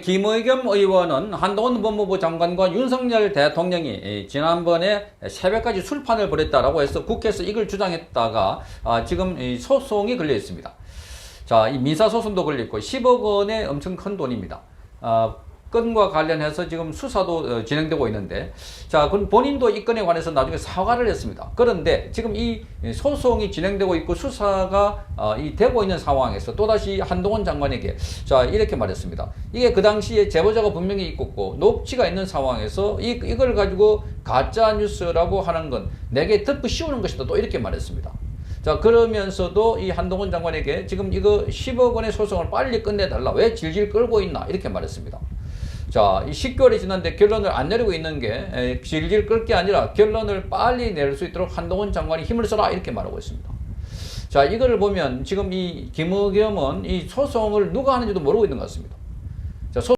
김의겸 의원은 한동훈 법무부 장관과 윤석열 대통령이 이 지난번에 새벽까지 술판을 벌였다라고 해서 국회에서 이걸 주장했다가 아, 지금 이 소송이 걸려 있습니다. 자, 이 민사 소송도 걸려 있고 10억 원의 엄청 큰 돈입니다. 아, 건과 관련해서 지금 수사도 어, 진행되고 있는데, 자, 그 본인도 이 건에 관해서 나중에 사과를 했습니다. 그런데 지금 이 소송이 진행되고 있고 수사가 어, 이 되고 있는 상황에서 또다시 한동훈 장관에게 자 이렇게 말했습니다. 이게 그 당시에 제보자가 분명히 있었고 녹취가 있는 상황에서 이, 이걸 가지고 가짜 뉴스라고 하는 건 내게 덮어 씌우는 것이다. 또 이렇게 말했습니다. 자 그러면서도 이 한동훈 장관에게 지금 이거 10억 원의 소송을 빨리 끝내달라 왜 질질 끌고 있나 이렇게 말했습니다. 자, 이 10개월이 지났는데 결론을 안 내리고 있는 게 에, 질질 끌 게 아니라 결론을 빨리 낼 수 있도록 한동훈 장관이 힘을 써라 이렇게 말하고 있습니다. 자, 이걸 보면 지금 이 김의겸은 이 소송을 누가 하는지도 모르고 있는 것 같습니다.